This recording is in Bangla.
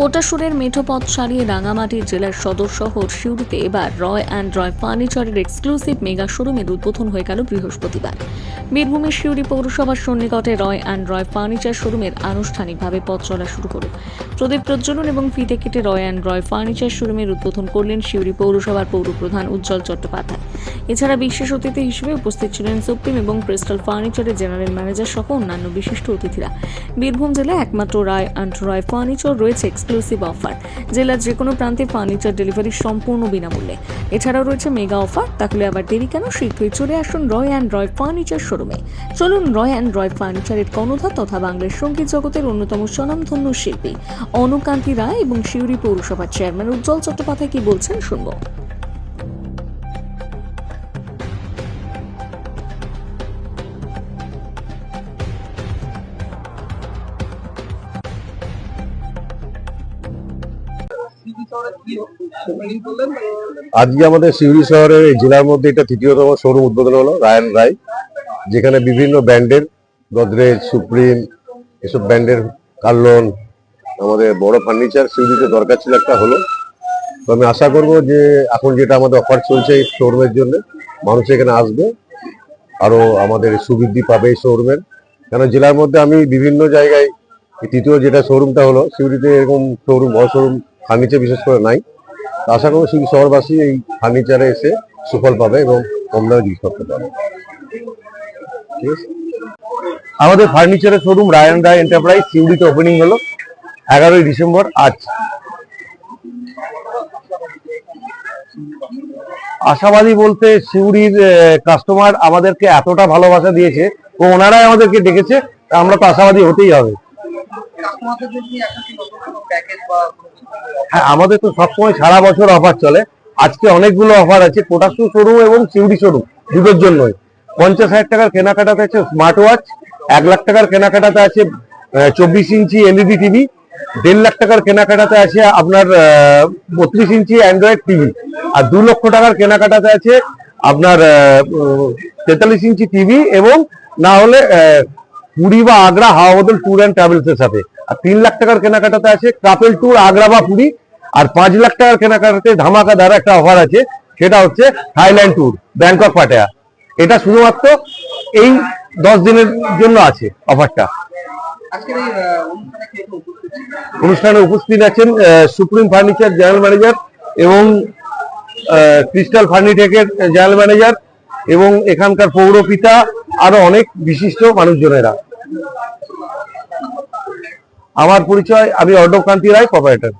কোটাসুরের মেঠোপথ সারিয়ে রাঙামাটির জেলার সদর শহর সিউড়িতে এবার রয় অ্যান্ড রয় ফার্নিচারের এক্সক্লুসিভ মেগা শোরুমের উদ্বোধন হয়ে গেল বৃহস্পতিবার। বীরভূমের সিউড়ি পৌরসভার সন্নিকটে রয় অ্যান্ড রয় ফার্নিচার শোরুমের আনুষ্ঠানিকভাবে পথ চলা শুরু করল প্রদীপ প্রজ্বলন এবং ফিতে কেটে রয় অ্যান্ড রয় ফার্নিচার শোরুমের উদ্বোধন করলেন সিউড়ি পৌরসভার পৌরপ্রধান উজ্জ্বল চট্টোপাধ্যায়। এছাড়া বিশেষ অতিথি হিসেবে উপস্থিত ছিলেন সুপ্রিম এবং ক্রিস্টাল ফার্নিচারের জেনারেল ম্যানেজার সহ অন্যান্য বিশিষ্ট অতিথিরা। বীরভূম জেলায় একমাত্র রায় অ্যান্ড রয় ফার্নিচার রয়েছে এক্সক্লুসিভ অফার। জেলার যে কোনো প্রান্তে ফার্নিচার ডেলিভারি সম্পূর্ণ বিনামূল্যে। এছাড়াও রয়েছে মেগা অফার। তাহলে আবার দেরি কেন? শীঘ্রই চলে আসুন রয় অ্যান্ড রয় ফার্নিচার শোরুমে। চলুন রয় অ্যান্ড রয় ফার্নিচারের কর্ণধার তথা বাংলার সংগীত জগতের অন্যতম স্বনামধন্য শিল্পী। অনুকান্তি রায় এবং শিউরি পৌরসভার চেয়ারম্যান উজ্জ্বল চট্টোপাধ্যায় কি বলছেন শুনব। আজকে আমাদের সিউড়ি শহরের এই জেলার মধ্যে এটা তৃতীয়তম শোরুম উদ্বোধন হলো, রায়ন রায়, যেখানে বিভিন্ন ব্র্যান্ডের গদরেজ, সুপ্রিম, এসব ব্র্যান্ডের কার্লন, আমাদের বড় ফার্নিচার সিউড়িতে দরকার ছিল একটা হলো। তো আমি আশা করব যে এখন যেটা আমাদের অফার চলছে এই শোরুমের জন্য, মানুষ এখানে আসবে আরও আমাদের সুবৃদ্ধি পাবে এই শোরুমের। কেন জেলার মধ্যে আমি বিভিন্ন জায়গায় তৃতীয় যেটা শোরুমটা হলো, সিউড়িতে এরকম শোরুম, বড় শোরুম ফার্নিচার বিশেষ করে নাই। আশা করব সিউড়ি শহরবাসী এই ফার্নিচারে এসে সুফল পাবে এবং কম জিনিস করতে পারবে আমাদের ফার্নিচারের শোরুম রায়ন রায় এন্টারপ্রাইজ, সিউড়িতে ওপেনিং হলো এগারোই ডিসেম্বর আজ। আশাবাদী বলতে সিউড়ির কাস্টমার আমাদেরকে এতটা ভালোবাসা দিয়েছে ও ওনারাই আমাদেরকে ডেকেছে আমরা তো আশাবাদী হতেই হবে। হ্যাঁ আমাদের তো সবসময় সারা বছর অফার চলে। আজকে অনেকগুলো অফার আছে কোটাসু শোরুম এবং সিউড়ি শোরুম দুটোর জন্যই। পঞ্চাশ হাজার টাকার কেনাকাটাতে আছে স্মার্ট ওয়াচ এক লাখ টাকার কেনাকাটাতে আছে চব্বিশ ইঞ্চি এলইডি টিভি দেড় লাখ টাকার কেনাকাটাতে আছে আপনার বত্রিশ ইঞ্চি অ্যান্ড্রয়েড টিভি আর দু লক্ষ টাকার কেনাকাটাতে আছে আপনার তেতাল্লিশ ইঞ্চি টিভি এবং না হলে পুরী বা আগ্রা হাওয়া বদল ট্যুর অ্যান্ড ট্রাভেলস এর সাথে। আর তিন লাখ টাকার কেনাকাটাতে আছে কাপেল ট্যুর আগ্রা বা পুরী। আর পাঁচ লাখ টাকার কেনাকাটাতে ধামাকা ধামাকাদার একটা অফার আছে সেটা হচ্ছে থাইল্যান্ড ট্যুর ব্যাংকক পাটায়া। এটা শুধুমাত্র এই দশ দিনের জন্য আছে অফারটা? অনুষ্ঠানে উপস্থিত আছেন সুপ্রিম ফার্নিচার জেনারেল ম্যানেজার এবং ক্রিস্টাল ফার্নিটেকের জেনারেল ম্যানেজার এবং এখানকার পৌরপিতা আরও অনেক বিশিষ্ট মানুষজনেরা। আমার পরিচয় আমি অর্ণব কান্তি রায় প্রপারেটর